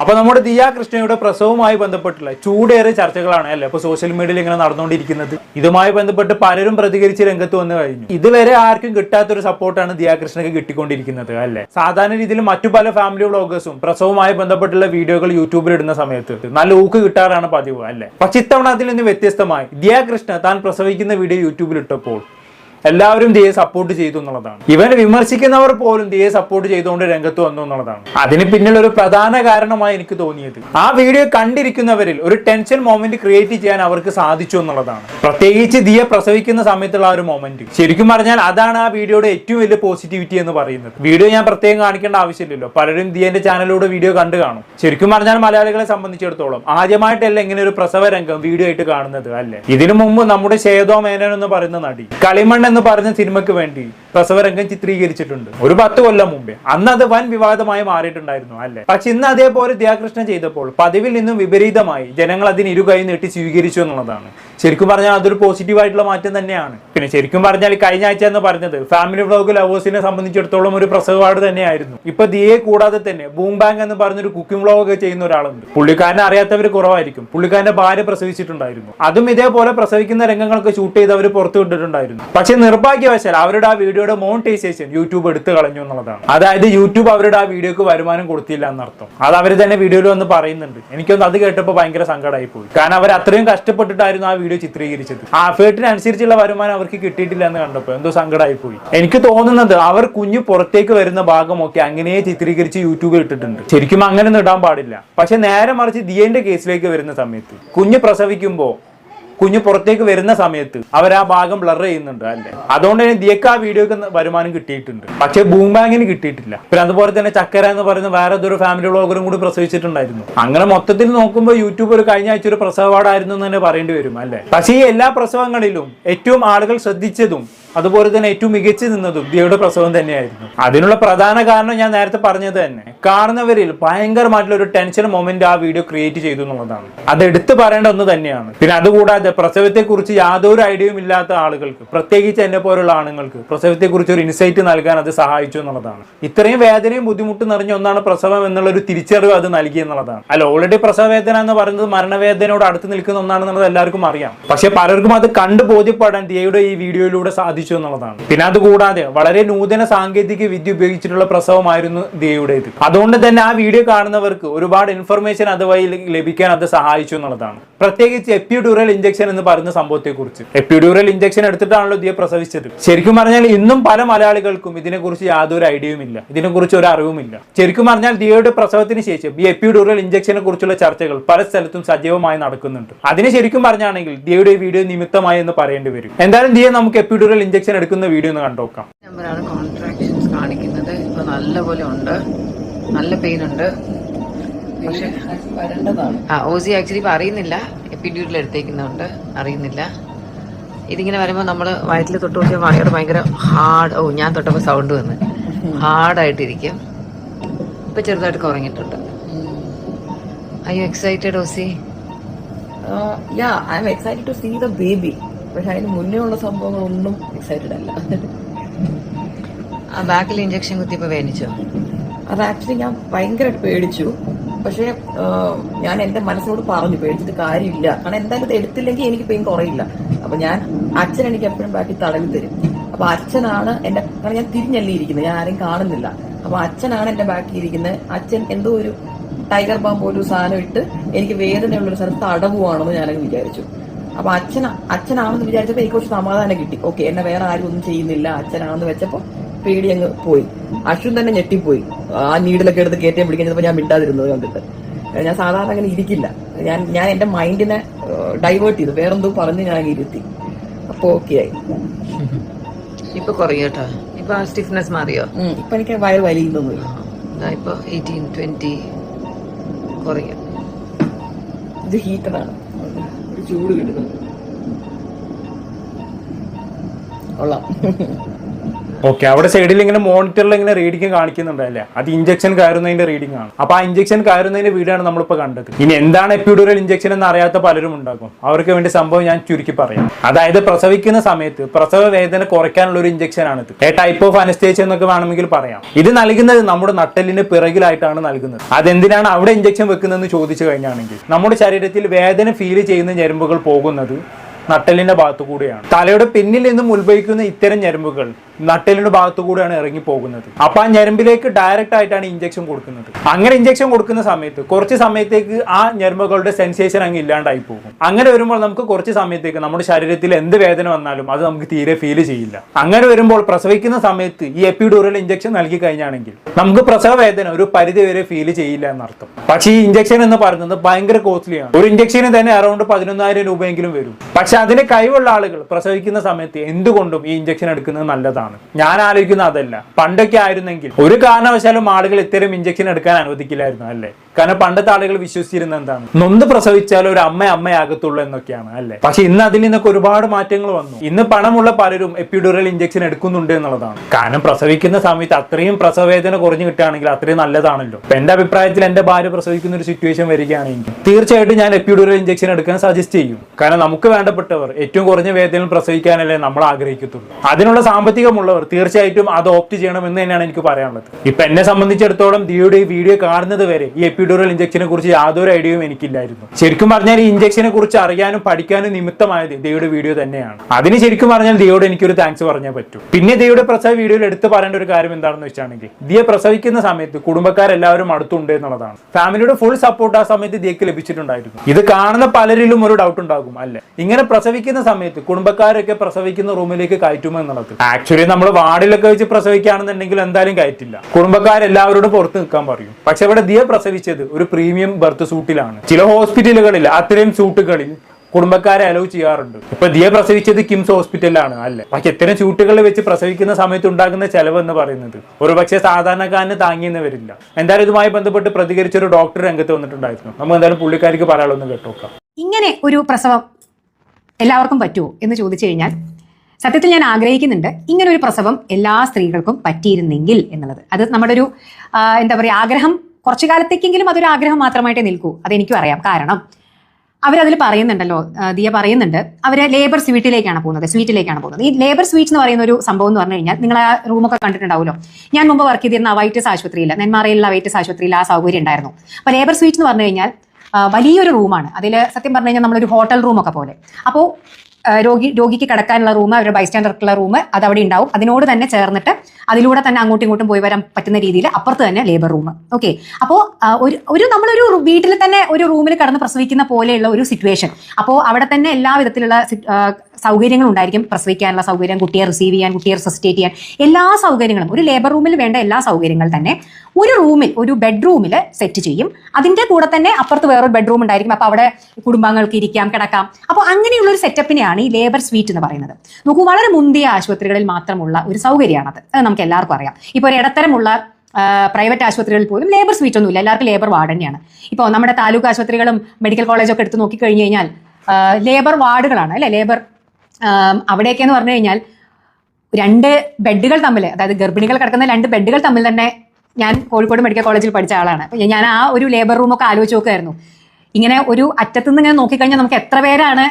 അപ്പൊ നമ്മുടെ ദിയ കൃഷ്ണയുടെ പ്രസവവുമായി ബന്ധപ്പെട്ടുള്ള ചൂടേറെ ചർച്ചകളാണ് അല്ലെ? ഇപ്പൊ സോഷ്യൽ മീഡിയയിൽ ഇങ്ങനെ നടന്നുകൊണ്ടിരിക്കുന്നത്. ഇതുമായി ബന്ധപ്പെട്ട് പലരും പ്രതികരിച്ച് രംഗത്ത് വന്നു കഴിഞ്ഞു. ഇതുവരെ ആർക്കും കിട്ടാത്തൊരു സപ്പോർട്ടാണ് ദിയ കൃഷ്ണയ്ക്ക് കിട്ടിക്കൊണ്ടിരിക്കുന്നത് അല്ലെ? സാധാരണ രീതിയിൽ മറ്റു പല ഫാമിലി വ്ളോഗേഴ്സും പ്രസവവുമായി ബന്ധപ്പെട്ടുള്ള വീഡിയോകൾ യൂട്യൂബിൽ ഇടുന്ന സമയത്ത് നല്ല ഊക്ക് കിട്ടാറാണ് പതിവ് അല്ലെ? പക്ഷെ ഇത്തവണ അതിൽ നിന്ന് വ്യത്യസ്തമായി ദിയ കൃഷ്ണ താൻ പ്രസവിക്കുന്ന വീഡിയോ യൂട്യൂബിൽ ഇട്ടപ്പോൾ എല്ലാവരും ദിയെ സപ്പോർട്ട് ചെയ്തു എന്നുള്ളതാണ്. ഇവനെ വിമർശിക്കുന്നവർ പോലും ദിയെ സപ്പോർട്ട് ചെയ്തുകൊണ്ട് രംഗത്ത് വന്നു എന്നുള്ളതാണ്. അതിന് പിന്നിൽ ഒരു പ്രധാന കാരണമായി എനിക്ക് തോന്നിയത്. ആ വീഡിയോ കണ്ടിരിക്കുന്നവരിൽ ഒരു ടെൻഷൻ മൊമെന്റ് ക്രിയേറ്റ് ചെയ്യാൻ അവർക്ക് സാധിച്ചു എന്നുള്ളതാണ്. പ്രത്യേകിച്ച് ദിയെ പ്രസവിക്കുന്ന സമയത്തുള്ള ആ ഒരു മൊമെന്റ് ശരിക്കും പറഞ്ഞാൽ അതാണ് ആ വീഡിയോയുടെ ഏറ്റവും വലിയ പോസിറ്റിവിറ്റി എന്ന് പറയുന്നത്. വീഡിയോ ഞാൻ പ്രത്യേകം കാണിക്കേണ്ട ആവശ്യമില്ലല്ലോ. പലരും ദിയന്റെ ചാനലിലൂടെ വീഡിയോ കണ്ടു കാണും. ശരിക്കും പറഞ്ഞാൽ മലയാളികളെ സംബന്ധിച്ചിടത്തോളം ആദ്യമായിട്ടല്ല ഇങ്ങനെ ഒരു പ്രസവ രംഗം വീഡിയോ ആയിട്ട് കാണുന്നത് അല്ലേ? ഇതിനു മുമ്പ് നമ്മുടെ ശേതോ മേനൻ എന്ന് പറയുന്ന നടി കളിമണ്ണ് എന്ന് പറഞ്ഞ സിനിമയ്ക്ക് വേണ്ടി പ്രസവരംഗം ചിത്രീകരിച്ചിട്ടുണ്ട്. ഒരു പത്ത് കൊല്ലം മുമ്പേ. അന്ന് അത് വൻ വിവാദമായി മാറിയിട്ടുണ്ടായിരുന്നു അല്ലെ? പക്ഷെ ഇന്ന് അതേപോലെ ദയാകൃഷ്ണൻ ചെയ്തപ്പോൾ പതിവിൽ നിന്നും വിപരീതമായി ജനങ്ങൾ അതിന് ഇരുകൈ നീട്ടി സ്വീകരിച്ചു എന്നുള്ളതാണ്. ശരിക്കും പറഞ്ഞാൽ അതൊരു പോസിറ്റീവ് ആയിട്ടുള്ള മാറ്റം തന്നെയാണ്. പിന്നെ ശരിക്കും പറഞ്ഞാൽ കഴിഞ്ഞ ആഴ്ച എന്ന് പറഞ്ഞത് ഫാമിലി വ്ളോഗ് ലവേഴ്സിനെ സംബന്ധിച്ചിടത്തോളം ഒരു പ്രസവപാട് തന്നെയായിരുന്നു. ഇപ്പൊ ദിയെ കൂടാതെ തന്നെ ബൂം ബാങ് എന്ന് പറഞ്ഞൊരു കുക്കിംഗ് വ്ളോഗ് ഒക്കെ ചെയ്യുന്ന ഒരാളുണ്ട്. പുള്ളിക്കാരനെ അറിയാത്തവർ കുറവായിരിക്കും. പുള്ളിക്കാരന്റെ ഭാര്യ പ്രസവിച്ചിട്ടുണ്ടായിരുന്നു. അതും ഇതേപോലെ പ്രസവിക്കുന്ന രംഗങ്ങളൊക്കെ ഷൂട്ട് ചെയ്ത് അവർ പുറത്തു വിട്ടിട്ടുണ്ടായിരുന്നു. പക്ഷെ നിർഭാഗ്യവശാൽ അവരുടെ ആ വീഡിയോയുടെ മോണിറ്റൈസേഷൻ യൂട്യൂബ് എടുത്തു കളഞ്ഞു എന്നുള്ളതാണ്. അതായത് യൂട്യൂബ് അവരുടെ ആ വീഡിയോക്ക് വരുമാനം കൊടുത്തില്ല എന്നർത്ഥം. അത് അവർ തന്നെ വീഡിയോയിൽ വന്ന് പറയുന്നുണ്ട്. എനിക്കൊന്ന് അത് കേട്ടപ്പോൾ ഭയങ്കര സങ്കടമായി പോയി കാരണം അവർ അത്രയും കഷ്ടപ്പെട്ടിട്ടായിരുന്നു ആ വീഡിയോ ചിത്രീകരിച്ചത്. ആ എഫേർട്ടിനനുസരിച്ചുള്ള വരുമാനം അവർക്ക് കിട്ടിയിട്ടില്ല എന്ന് കണ്ടപ്പോൾ എന്തോ സങ്കടമായി പോയി എനിക്ക് തോന്നുന്നത് അവർ കുഞ്ഞു പുറത്തേക്ക് വരുന്ന ഭാഗമൊക്കെ അങ്ങനെ ചിത്രീകരിച്ച് യൂട്യൂബിൽ ഇട്ടിട്ടുണ്ട്. ശരിക്കും അങ്ങനെ ഒന്നും ഇടാൻ പാടില്ല. പക്ഷെ നേരെ മറിച്ച് ദിയന്റെ കേസിലേക്ക് വരുന്ന സമയത്ത് കുഞ്ഞ് പ്രസവിക്കുമ്പോൾ കുഞ്ഞ് പുറത്തേക്ക് വരുന്ന സമയത്ത് അവർ ആ ഭാഗം ബ്ലർ ചെയ്യുന്നുണ്ട് അല്ലേ? അതുകൊണ്ട് തന്നെ ദിയക്ക് ആ വീഡിയോക്ക് വരുമാനം കിട്ടിയിട്ടുണ്ട്. പക്ഷേ ബൂം ബാങ്കിന് കിട്ടിയിട്ടില്ല. പിന്നെ അതുപോലെ തന്നെ ചക്കര എന്ന് പറയുന്ന വേറെ ഏതൊരു ഫാമിലി വ്ളോഗറും കൂടി പ്രസവിച്ചിട്ടുണ്ടായിരുന്നു. അങ്ങനെ മൊത്തത്തിൽ നോക്കുമ്പോൾ യൂട്യൂബ് ഒരു കഴിഞ്ഞ ആഴ്ച ഒരു പ്രസവ എന്ന് തന്നെ പറയേണ്ടി വരും അല്ലേ? പക്ഷേ ഈ എല്ലാ പ്രസവങ്ങളിലും ഏറ്റവും ആളുകൾ ശ്രദ്ധിച്ചതും അതുപോലെ തന്നെ ഏറ്റവും മികച്ചു നിന്നതും ദിയയുടെ പ്രസവം തന്നെയായിരുന്നു. അതിനുള്ള പ്രധാന കാരണം ഞാൻ നേരത്തെ പറഞ്ഞത് തന്നെ കാണുന്നവരിൽ ഭയങ്കരമായിട്ടുള്ള ഒരു ടെൻഷൻ മൊമെന്റ് ആ വീഡിയോ ക്രിയേറ്റ് ചെയ്തു എന്നുള്ളതാണ്. അത് എടുത്തു പറയേണ്ട ഒന്ന് തന്നെയാണ്. പിന്നെ അതുകൂടാതെ പ്രസവത്തെ കുറിച്ച് യാതൊരു ഐഡിയയും ഇല്ലാത്ത ആളുകൾക്ക് പ്രത്യേകിച്ച് എന്നെ പോലുള്ള ആണുങ്ങൾക്ക് പ്രസവത്തെ കുറിച്ച് ഒരു ഇൻസൈറ്റ് നൽകാൻ അത് സഹായിച്ചു എന്നുള്ളതാണ്. ഇത്രയും വേദനയും ബുദ്ധിമുട്ടും നിറഞ്ഞ ഒന്നാണ് പ്രസവം എന്നുള്ള ഒരു തിരിച്ചറിവ് അത് നൽകി എന്നുള്ളതാണ്. അല്ല ഓൾറെഡി പ്രസവവേദന എന്ന് പറയുന്നത് മരണവേദനയോട് അടുത്ത് നിൽക്കുന്ന ഒന്നാണെന്നുള്ളത് എല്ലാവർക്കും അറിയാം. പക്ഷെ പലർക്കും അത് കണ്ടു ബോധ്യപ്പെടാൻ ദിയയുടെ ഈ വീഡിയോയിലൂടെ സാധിച്ചു എന്നുള്ളതാണ്. പിന്നെ അതുകൂടാതെ വളരെ നൂതന സാങ്കേതിക വിദ്യ ഉപയോഗിച്ചിട്ടുള്ള പ്രസവമായിരുന്നു ദിയയുടേത്. അതുകൊണ്ട് തന്നെ ആ വീഡിയോ കാണുന്നവർക്ക് ഒരുപാട് ഇൻഫർമേഷൻ അതുവഴി ലഭിക്കാൻ അത് സഹായിച്ചു എന്നുള്ളതാണ്. പ്രത്യേകിച്ച് എപ്പിഡ്യൂറൽ ഇഞ്ചക്ഷൻ എന്ന് പറയുന്ന സംഭവത്തെ കുറിച്ച് എപ്പിഡ്യൂറൽ ഇഞ്ചക്ഷൻ എടുത്തിട്ടാണല്ലോ ഇതിയെ പ്രസവിച്ചത്. ശരിക്കും പറഞ്ഞാൽ ഇന്നും പല മലയാളികൾക്കും ഇതിനെക്കുറിച്ച് യാതൊരു ഐഡിയയും ഇല്ല. ഇതിനെക്കുറിച്ച് ഒരു അറിവുമില്ല ശരിക്കും പറഞ്ഞാൽ ദിയയുടെ പ്രസവത്തിന് ശേഷം ഈ എപ്പിഡ്യൂറൽ ഇഞ്ചക്ഷനെ കുറിച്ചുള്ള ചർച്ചകൾ പല സ്ഥലത്തും സജീവമായി നടക്കുന്നുണ്ട്. അതിന് ശരിക്കും പറഞ്ഞാണെങ്കിൽ ദിയയുടെ വീഡിയോ നിമിത്തമായി എന്ന് പറയേണ്ടി വരും. എന്തായാലും ദിയ നമുക്ക് എപ്പിഡ്യൂറൽ ഇഞ്ചക്ഷൻ എടുക്കുന്ന വീഡിയോ ഒന്ന് കണ്ടോക്കാം കോൺട്രാക്ഷൻസ് കാണിക്കുന്നത്. ഇപ്പൊ നല്ലപോലെ ഉണ്ട്. നല്ല പെയിൻ ഉണ്ട്. പക്ഷെ വരേണ്ടതാണ്. ആ ഓസി ആക്ച്വലി ഇപ്പം അറിയുന്നില്ല. എപ്പിഡ്യൂട്ടിൽ എടുത്തേക്കുന്നുണ്ട് അറിയുന്നില്ല. ഇതിങ്ങനെ വരുമ്പോൾ നമ്മൾ വയറ്റിൽ തൊട്ട് നോക്കിയാൽ വയറ് ഭയങ്കര ഹാർഡ് ഓ ഞാൻ തൊട്ടപ്പോൾ സൗണ്ട് വന്ന്. ഹാർഡായിട്ടിരിക്കും ഇപ്പം ചെറുതായിട്ട് കുറഞ്ഞിട്ടുണ്ട് I you excited Aussie? Yeah I am excited to see the baby പക്ഷെ അതിന് മുന്നേ ഉള്ള സംഭവങ്ങളൊന്നും എക്സൈറ്റഡ് അല്ല. ആ ബാക്കിൽ ഇഞ്ചക്ഷൻ കുത്തിയപ്പോൾ വേനിച്ചോ? അത് ആക്ച്വലി ഞാൻ ഭയങ്കരമായിട്ട് പേടിച്ചു. പക്ഷേ ഞാൻ എന്റെ മനസ്സിനോട് പറഞ്ഞു പേടിച്ചിട്ട് കാര്യമില്ല. കാരണം എന്തായാലും ഇത് എടുത്തില്ലെങ്കിൽ എനിക്ക് പെയിൻ കുറയില്ല. അപ്പൊ ഞാൻ അച്ഛൻ എനിക്ക് എപ്പോഴും ബാക്കി തടവി തരും. അപ്പൊ അച്ഛനാണ് എന്റെ കാരണം ഞാൻ തിരിഞ്ഞല്ലേ ഇരിക്കുന്നത് ഞാൻ ആരെയും കാണുന്നില്ല. അപ്പൊ അച്ഛനാണ് എന്റെ ബാക്കി ഇരിക്കുന്നത് അച്ഛൻ എന്തോ ഒരു ടൈഗർ ബാം പോലൊരു സാധനം ഇട്ട് എനിക്ക് വേദനയുള്ള ഒരു സ്ഥലത്ത് അടവുവാണെന്ന് ഞാനങ്ങ് വിചാരിച്ചു. അപ്പൊ അച്ഛൻ അച്ഛനാണെന്ന് വിചാരിച്ചപ്പോ എനിക്ക് കുറച്ച് സമാധാനം കിട്ടി. ഓക്കെ എന്നെ വേറെ ആരും ഒന്നും ചെയ്യുന്നില്ല അച്ഛനാണെന്ന് വെച്ചപ്പോ പേടി അങ്ങ് പോയി. അശ്വിൻ തന്നെ ഞെട്ടിപ്പോയി. ആ നീഡിലൊക്കെ എടുത്ത് കയറ്റം പിടിക്കാൻ ഞാൻ മിണ്ടാതിരുന്നത് കണ്ടിട്ട്. ഞാൻ സാധാരണ അങ്ങനെ ഇരിക്കില്ല. ഞാൻ ഞാൻ എന്റെ മൈൻഡിനെ ഡൈവേർട്ട് ചെയ്തു. വേറെന്തോ പറഞ്ഞ് ഞാൻ ഇരുത്തി. അപ്പൊ ഓക്കെ ആയി. ഇപ്പൊ കുറയോട്ടോ ഇപ്പൊ ആ സ്റ്റിഫ്നെസ് മാറിയോ? ഇപ്പൊ എനിക്ക് വയർ വലിയുന്നൊന്നുമില്ല ഇപ്പൊ എയ്റ്റീൻ ട്വന്റി കുറയും. ഇത് ഹീറ്ററാണ് ചൂട് കിട്ടുന്നു കൊള്ളാം. ഓക്കെ അവിടെ സൈഡിൽ ഇങ്ങനെ മോണിറ്ററിൽ ഇങ്ങനെ റീഡിംഗ് കാണിക്കുന്നുണ്ടല്ലേ? അത് ഇഞ്ചക്ഷൻ കയറുന്നതിന്റെ റീഡിംഗ് ആണ്. അപ്പൊ ആ ഇഞ്ചക്ഷൻ കയറുന്നതിന്റെ വീടാണ് നമ്മളിപ്പോ കണ്ടത്. ഇനി എന്താണ് എപ്പിഡ്യൂറൽ ഇഞ്ചക്ഷൻ എന്ന് അറിയാത്ത പലരും ഉണ്ടാകും അവർക്ക് വേണ്ടി സംഭവം ഞാൻ ചുരുക്കി പറയാം. അതായത് പ്രസവിക്കുന്ന സമയത്ത് പ്രസവ വേദന കുറയ്ക്കാനുള്ള ഒരു ഇഞ്ചക്ഷൻ ആണ് ഇത് എ ടൈപ്പ് ഓഫ് അനസ്തേഷ്യ എന്നൊക്കെ വേണമെങ്കിൽ പറയാം. ഇത് നൽകുന്നത് നമ്മുടെ നട്ടലിന് പിറകിലായിട്ടാണ് നൽകുന്നത്. അതെന്തിനാണ് അവിടെ ഇഞ്ചക്ഷൻ വെക്കുന്നതെന്ന് ചോദിച്ചു കഴിഞ്ഞാണെങ്കിൽ നമ്മുടെ ശരീരത്തിൽ വേദന ഫീൽ ചെയ്യുന്ന ഞരമ്പുകൾ പോകുന്നത് നട്ടലിന്റെ ഭാഗത്തു കൂടിയാണ്. തലയുടെ പിന്നിൽ നിന്നും ഉത്ഭവിക്കുന്ന ഇത്തരം ഞരമ്പുകൾ നട്ടലിന്റെ ഭാഗത്തു കൂടെയാണ് ഇറങ്ങി പോകുന്നത്. അപ്പൊ ആ ഞരമ്പിലേക്ക് ഡയറക്റ്റ് ആയിട്ടാണ് ഇഞ്ചക്ഷൻ കൊടുക്കുന്നത്. അങ്ങനെ ഇഞ്ചക്ഷൻ കൊടുക്കുന്ന സമയത്ത് കുറച്ച് സമയത്തേക്ക് ആ ഞരമ്പുകളുടെ സെൻസേഷൻ അങ്ങ് ഇല്ലാണ്ടായി പോകും. അങ്ങനെ വരുമ്പോൾ നമുക്ക് കുറച്ച് സമയത്തേക്ക് നമ്മുടെ ശരീരത്തിൽ എന്ത് വേദന വന്നാലും അത് നമുക്ക് തീരെ ഫീൽ ചെയ്യില്ല. അങ്ങനെ വരുമ്പോൾ പ്രസവിക്കുന്ന സമയത്ത് ഈ എപ്പിഡൂറൽ ഇഞ്ചക്ഷൻ നൽകി കഴിഞ്ഞാണെങ്കിൽ നമുക്ക് പ്രസവ വേദന ഒരു പരിധി വരെ ഫീൽ ചെയ്യില്ല എന്നർത്ഥം. പക്ഷേ ഈ ഇഞ്ചക്ഷൻ എന്ന് പറയുന്നത് ഭയങ്കര കോസ്റ്റ്ലിയാണ് ഒരു ഇഞ്ചക്ഷന് തന്നെ അറൗണ്ട് പതിനൊന്നായിരം രൂപയെങ്കിലും വരും. പക്ഷെ അതിന് കഴിവുള്ള ആളുകൾ പ്രസവിക്കുന്ന സമയത്ത് എന്തുകൊണ്ടും ഈ ഇഞ്ചക്ഷൻ എടുക്കുന്നത് നല്ലതാണ്. ഞാൻ ആലോചിക്കുന്ന അതല്ല. പണ്ടൊക്കെ ആയിരുന്നെങ്കിൽ ഒരു കാരണവശാലും ആളുകൾ ഇത്തരം ഇഞ്ചക്ഷൻ എടുക്കാൻ അനുവദിക്കില്ലായിരുന്നു അല്ലേ? കാരണം പണ്ടത്തെ ആളുകൾ വിശ്വസിച്ചിരുന്ന എന്താണ്? നൊന്ത് പ്രസവിച്ചാൽ ഒരു അമ്മ അമ്മയാകത്തുള്ളൂ എന്നൊക്കെയാണ് അല്ലേ? പക്ഷെ ഇന്ന് അതിൽ നിന്നൊക്കെ ഒരുപാട് മാറ്റങ്ങൾ വന്നു. ഇന്ന് പണമുള്ള പലരും എപ്പിഡ്യൂറൽ ഇഞ്ചക്ഷൻ എടുക്കുന്നുണ്ട് എന്നുള്ളതാണ്. കാരണം പ്രസവിക്കുന്ന സമയത്ത് അത്രയും പ്രസവവേദന കുറഞ്ഞു കിട്ടുകയാണെങ്കിൽ അത്രയും നല്ലതാണല്ലോ. ഇപ്പൊ എന്റെ അഭിപ്രായത്തിൽ എന്റെ ഭാര്യ പ്രസവിക്കുന്ന ഒരു സിറ്റുവേഷൻ വരികയാണെങ്കിൽ തീർച്ചയായിട്ടും ഞാൻ എപ്പിഡ്യൂറൽ ഇഞ്ചക്ഷൻ എടുക്കാൻ സജസ്റ്റ് ചെയ്യും. കാരണം നമുക്ക് വേണ്ടപ്പെട്ടവർ ഏറ്റവും കുറഞ്ഞ വേദനയിൽ പ്രസവിക്കാനല്ലേ നമ്മൾ ആഗ്രഹിക്കത്തുള്ളൂ. അതിനുള്ള സാമ്പത്തികമുള്ളവർ തീർച്ചയായിട്ടും അത് ഓപ്റ്റ് ചെയ്യണം എന്ന് തന്നെയാണ് എനിക്ക് പറയാനുള്ളത്. ഇപ്പൊ എന്നെ സംബന്ധിച്ചിടത്തോളം ദിയുടെ വീഡിയോ കാണുന്നത് വരെ ഈ എപ്പിഡ്യൂറൽ ഇഞ്ചക്ഷനെ കുറിച്ച് യാതൊരു ഐഡിയയും എനിക്കില്ലായിരുന്നു. ശരിക്കും പറഞ്ഞാൽ ഈ ഇഞ്ചക്ഷനെ കുറിച്ച് അറിയാനും പഠിക്കാനും നിമിത്തമായത് ദൈവയുടെ വീഡിയോ തന്നെയാണ്. അതിന് ശരിക്കും പറഞ്ഞാൽ ദിയോട് എനിക്കൊരു താങ്ക്സ് പറഞ്ഞേ പറ്റും. പിന്നെ ദൈവയുടെ പ്രസവ വീഡിയോയിൽ എടുത്ത് പറയേണ്ട ഒരു കാര്യം എന്താണെന്ന് വെച്ചാണെങ്കിൽ ദിയെ പ്രസവിക്കുന്ന സമയത്ത് കുടുംബക്കാരെല്ലാവരും അടുത്തുണ്ട് എന്നുള്ളതാണ്. ഫാമിലിയുടെ ഫുൾ സപ്പോർട്ട് ആ സമയത്ത് ദിയക്ക് ലഭിച്ചിട്ടുണ്ടായിരുന്നു. ഇത് കാണുന്ന പലരിലും ഒരു ഡൗട്ട് ഉണ്ടാകും അല്ലെ? ഇങ്ങനെ പ്രസവിക്കുന്ന സമയത്ത് കുടുംബക്കാരൊക്കെ പ്രസവിക്കുന്ന റൂമിലേക്ക് കയറ്റുമോ എന്നുള്ളത്? ആക്ച്വലി നമ്മൾ വാർഡിലൊക്കെ വെച്ച് പ്രസവിക്കുകയാണെന്നുണ്ടെങ്കിൽ എന്തായാലും കയറ്റില്ല. കുടുംബക്കാരെല്ലാവരോടും പുറത്ത് നിൽക്കാൻ പറയും. പക്ഷെ ഇവിടെ ദിയ പ്രസവിച്ചത് ഒരു പ്രീമിയം ബർത്ത് സൂട്ടിലാണ് ചില ഹോസ്പിറ്റലുകളിൽ അത്തരം സൂട്ടുകളിൽ കുടുംബക്കാരെ അലോ ചെയ്യാറുണ്ട്. ഇപ്പൊ ദിയ പ്രസവിച്ചത് കിംസ് ഹോസ്പിറ്റലിലാണ് അല്ലെ? പക്ഷെ ഇത്തരം ചൂട്ടുകളിൽ വെച്ച് പ്രസവിക്കുന്ന സമയത്ത് ഉണ്ടാകുന്ന ചെലവ് എന്ന് പറയുന്നത് ഒരു പക്ഷേ സാധാരണക്കാരന് താങ്ങിയെന്ന് വരില്ല. എന്തായാലും ഇതുമായി ബന്ധപ്പെട്ട് പ്രതികരിച്ച ഒരു ഡോക്ടർ രംഗത്ത് വന്നിട്ടുണ്ടായിരുന്നു. നമുക്ക് എന്തായാലും പുള്ളിക്കാർക്ക് പറയാനുള്ളൊന്ന് കേട്ടോക്കാം. ഇങ്ങനെ ഒരു പ്രസവം എല്ലാവർക്കും പറ്റുമോ എന്ന് ചോദിച്ചു കഴിഞ്ഞാൽ സത്യത്തിൽ ഞാൻ ആഗ്രഹിക്കുന്നുണ്ട് ഇങ്ങനെ ഒരു പ്രസവം എല്ലാ സ്ത്രീകൾക്കും പറ്റിയിരുന്നെങ്കിൽ എന്നുള്ളത്. അത് നമ്മുടെ ഒരു എന്താ പറയുക ആഗ്രഹം കുറച്ചു കാലത്തേക്കെങ്കിലും അതൊരു ആഗ്രഹം മാത്രമായിട്ടേ നിൽക്കൂ. അതെനിക്കും അറിയാം. കാരണം അവരതിൽ പറയുന്നുണ്ടല്ലോ ദിയ പറയുന്നുണ്ട്. അവർ ലേബർ സ്വീറ്റിലേക്കാണ് പോകുന്നത് സ്വീറ്റിലേക്കാണ് പോകുന്നത്. ഈ ലേബർ സ്വീറ്റ് എന്ന് പറയുന്ന ഒരു സംഭവം എന്ന് പറഞ്ഞു കഴിഞ്ഞാൽ നിങ്ങൾ ആ റൂമൊക്കെ കണ്ടിട്ടുണ്ടാവുമല്ലോ. ഞാൻ മുമ്പ് വർക്ക് ചെയ്തിരുന്ന അവൈറ്റസ് ആശുപത്രിയിൽ നെന്മാറയിലുള്ള അവൈറ്റസ് ആശുപത്രിയിൽ ആ സൗകര്യം ഉണ്ടായിരുന്നു. അപ്പോൾ ലേബർ സ്വീറ്റ് എന്ന് പറഞ്ഞു കഴിഞ്ഞാൽ വലിയൊരു റൂമാണ് അതിൽ സത്യം പറഞ്ഞു കഴിഞ്ഞാൽ നമ്മളൊരു ഹോട്ടൽ റൂമൊക്കെ പോലെ. അപ്പോൾ രോഗി രോഗിക്ക് കിടക്കാനുള്ള റൂം അവരുടെ ബൈസ്റ്റാൻഡർക്കുള്ള റൂം അത് അവിടെ ഉണ്ടാവും. അതിനോട് തന്നെ ചേർന്നിട്ട് അതിലൂടെ തന്നെ അങ്ങോട്ടും ഇങ്ങോട്ടും പോയി വരാൻ പറ്റുന്ന രീതിയിൽ അപ്പുറത്ത് തന്നെ ലേബർ റൂം ഓക്കെ അപ്പോൾ ഒരു ഒരു നമ്മളൊരു വീട്ടിൽ തന്നെ ഒരു റൂമിൽ കടന്ന് പ്രസവിക്കുന്ന പോലെയുള്ള ഒരു സിറ്റുവേഷൻ അപ്പോൾ അവിടെ തന്നെ എല്ലാ വിധത്തിലുള്ള സി- ആ, സൗകര്യങ്ങളും ഉണ്ടായിരിക്കും പ്രസവിക്കാനുള്ള സൗകര്യം കുട്ടിയെ റിസീവ് ചെയ്യാൻ കുട്ടിയെ സസ്റ്റേറ്റ് ചെയ്യാൻ. എല്ലാ സൗകര്യങ്ങളും ഒരു ലേബർ റൂമിൽ വേണ്ട എല്ലാ സൗകര്യങ്ങൾ തന്നെ ഒരു റൂമിൽ ഒരു ബെഡ്റൂമിൽ സെറ്റ് ചെയ്യും. അതിന്റെ കൂടെ തന്നെ അപ്പുറത്ത് വേറൊരു ബെഡ്റൂം ഉണ്ടായിരിക്കും. അപ്പോൾ അവിടെ കുടുംബങ്ങൾക്ക് ഇരിക്കാം കിടക്കാം. അപ്പോൾ അങ്ങനെയുള്ള ഒരു സെറ്റപ്പിനെയാണ് ഈ ലേബർ സ്വീറ്റ് എന്ന് പറയുന്നത്. നോക്കൂ വളരെ മുന്തിയ ആശുപത്രികളിൽ മാത്രമുള്ള ഒരു സൗകര്യമാണത് അത്. നമുക്ക് എല്ലാവർക്കും അറിയാം. ഇപ്പോൾ ഒരു ഇടത്തരമുള്ള പ്രൈവറ്റ് ആശുപത്രികളിൽ പോലും ലേബർ സ്വീറ്റ് ഒന്നുമില്ല. എല്ലാവർക്കും ലേബർ വാർഡ് തന്നെയാണ്. ഇപ്പോൾ നമ്മുടെ താലൂക്ക് ആശുപത്രികളും മെഡിക്കൽ കോളേജൊക്കെ എടുത്ത് നോക്കിക്കഴിഞ്ഞ് കഴിഞ്ഞാൽ ലേബർ വാർഡുകളാണ് അല്ലേ? ലേബർ അവിടെയൊക്കെ എന്ന് പറഞ്ഞു കഴിഞ്ഞാൽ രണ്ട് ബെഡുകൾ തമ്മിൽ അതായത് ഗർഭിണികൾ കിടക്കുന്ന രണ്ട് ബെഡുകൾ തമ്മിൽ തന്നെ ഞാൻ കോഴിക്കോട് മെഡിക്കൽ കോളേജിൽ പഠിച്ച ആളാണ്. ഞാൻ ആ ഒരു ലേബർ റൂമൊക്കെ ആലോചിച്ച് നോക്കുമായിരുന്നു ഇങ്ങനെ ഒരു അറ്റത്തുനിന്ന് ഇങ്ങനെ നോക്കിക്കഴിഞ്ഞാൽ നമുക്ക് എത്ര പേരാണ്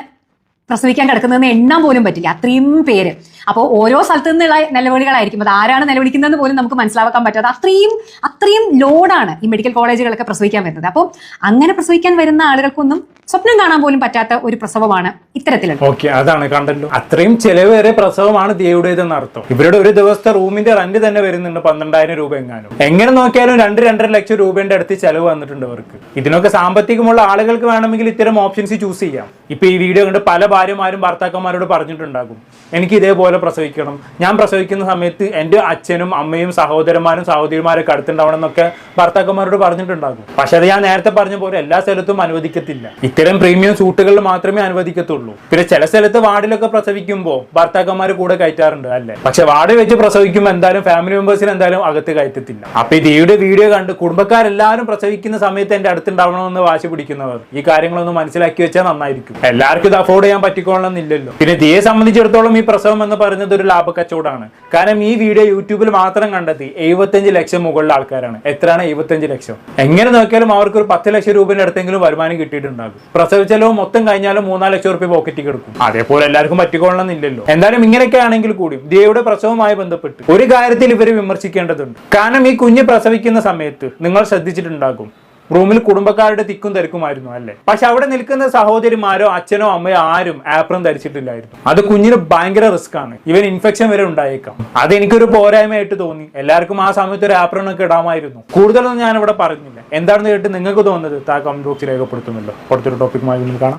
പ്രസവിക്കാൻ കിടക്കുന്നതെന്ന് എണ്ണാൻ പോലും പറ്റില്ല. അത്രയും പേര്. അപ്പോൾ ഓരോ സ്ഥലത്തു നിന്നുള്ള നിലവിളികളായിരിക്കും. അത് ആരാണ് നിലവിളിക്കുന്നതെന്ന് പോലും നമുക്ക് മനസ്സിലാക്കാൻ പറ്റാതെ അത്രയും അത്രയും ലോഡാണ് ഈ മെഡിക്കൽ കോളേജുകളൊക്കെ പ്രസവിക്കാൻ വരുന്നത്. അപ്പോൾ അങ്ങനെ പ്രസവിക്കാൻ വരുന്ന ആളുകൾക്കൊന്നും സ്വപ്നം കാണാൻ പോലും പറ്റാത്ത ഒരു പ്രസവമാണ് ഇത്തരത്തിലുള്ള ഓക്കെ അതാണ് കണ്ടല്ലോ. അത്രയും ചെലവേറെ പ്രസവമാണ് ദിയയുടേതെന്ന് അർത്ഥം. ഇവരുടെ ഒരു ദിവസത്തെ റൂമിന്റെ റെന്റ് തന്നെ വരുന്നുണ്ട് പന്ത്രണ്ടായിരം രൂപ എങ്ങാനും. എങ്ങനെ നോക്കിയാലും രണ്ട് രണ്ടര ലക്ഷം രൂപയുടെ അടുത്ത് ചെലവ് വന്നിട്ടുണ്ട് അവർക്ക് ഇതിനൊക്കെ സാമ്പത്തികമുള്ള ആളുകൾക്ക് വേണമെങ്കിൽ ഇത്തരം ഓപ്ഷൻസ് ചൂസ് ചെയ്യാം. ഇപ്പൊ ഈ വീഡിയോ കണ്ട് പല ഭാര്യമാരും ഭർത്താക്കന്മാരോട് പറഞ്ഞിട്ടുണ്ടാകും. എനിക്ക് ഇതേപോലെ പ്രസവിക്കണം. ഞാൻ പ്രസവിക്കുന്ന സമയത്ത് എന്റെ അച്ഛനും അമ്മയും സഹോദരന്മാരും സഹോദരിമാരൊക്കെ അടുത്തുണ്ടാവണം എന്നൊക്കെ ഭർത്താക്കന്മാരോട് പറഞ്ഞിട്ടുണ്ടാകും. പക്ഷെ അത് ഞാൻ നേരത്തെ പറഞ്ഞ പോലെ എല്ലാ സ്ഥലത്തും അനുവദിക്കത്തില്ല. ഇത്തരം പ്രീമിയം സൂട്ടുകളിൽ മാത്രമേ അനുവദിക്കത്തുള്ളൂ. പിന്നെ ചില സ്ഥലത്ത് വാർഡിലൊക്കെ പ്രസവിക്കുമ്പോൾ ഭർത്താക്കന്മാർ കൂടെ കയറ്റാറുണ്ട് അല്ലേ? പക്ഷെ വാർഡ് വെച്ച് പ്രസവിക്കുമ്പോൾ എന്തായാലും ഫാമിലി മെമ്പേഴ്സിന് എന്തായാലും അകത്ത് കയറ്റത്തില്ല. അപ്പൊ ഈ ദിയുടെ വീഡിയോ കണ്ട് കുടുംബക്കാരെല്ലാവരും പ്രസവിക്കുന്ന സമയത്ത് എന്റെ അടുത്തുണ്ടാവണമെന്ന് വാശി പിടിക്കുന്നവർ ഈ കാര്യങ്ങളൊന്നും മനസ്സിലാക്കി വെച്ചാൽ നന്നായിരിക്കും. എല്ലാവർക്കും ഇത് അഫോർഡ് ചെയ്യാൻ പറ്റിക്കോളണമെന്നില്ലല്ലോ. പിന്നെ ദിയെ സംബന്ധിച്ചിടത്തോളം ഈ പ്രസവം എന്ന് പറയുന്നത് ഒരു ലാഭ കച്ചവടമാണ് കാരണം ഈ വീഡിയോ യൂട്യൂബിൽ മാത്രം കണ്ടെത്തി എഴുപത്തഞ്ച് ലക്ഷം മുകളിൽ ആൾക്കാരാണ്. എത്രയാണ് എഴുപത്തഞ്ച് ലക്ഷം? എങ്ങനെ നോക്കിയാലും അവർക്ക് ഒരു പത്ത് ലക്ഷം രൂപയുടെ അടുത്തെങ്കിലും വരുമാനം കിട്ടിയിട്ടുണ്ടാകും. പ്രസവ ചെലവ് മൊത്തം കഴിഞ്ഞാലും മൂന്നാൽ ലക്ഷം റുപ്യ പോക്കറ്റിൽ കിടക്കും. അതേപോലെ എല്ലാവർക്കും പറ്റിക്കൊള്ളണമെന്നില്ലല്ലോ. എന്തായാലും ഇങ്ങനെയൊക്കെ ആണെങ്കിൽ കൂടി ദിയയുടെ പ്രസവവുമായി ബന്ധപ്പെട്ട് ഒരു കാര്യത്തിൽ ഇവർ വിമർശിക്കേണ്ടതുണ്ട്. കാരണം ഈ കുഞ്ഞ് പ്രസവിക്കുന്ന സമയത്ത് നിങ്ങൾ ശ്രദ്ധിച്ചിട്ടുണ്ടാകും. റൂമിൽ കുടുംബക്കാരുടെ തിക്കും തിരക്കുമായിരുന്നു അല്ലേ? പക്ഷെ അവിടെ നിൽക്കുന്ന സഹോദരിമാരോ അച്ഛനോ അമ്മയോ ആരും ആപ്രം ധരിച്ചിട്ടില്ലായിരുന്നു. അത് കുഞ്ഞിന് ഭയങ്കര റിസ്ക് ആണ്. ഇവൻ ഇൻഫെക്ഷൻ വരെ ഉണ്ടായേക്കാം. അത് എനിക്കൊരു പോരായ്മയായിട്ട് തോന്നി. എല്ലാവർക്കും ആ സമയത്ത് ഒരു ആപ്രം ഒക്കെ ഇടാമായിരുന്നു. കൂടുതലൊന്നും ഞാൻ ഇവിടെ പറഞ്ഞില്ല. എന്താണെന്ന് കേട്ട് നിങ്ങൾക്ക് തോന്നുന്നത് താ കമന്റ് ബോക്സിൽ രേഖപ്പെടുത്തുമല്ലോ. അടുത്തൊരു ടോപ്പിക്കുമായി കാണാം.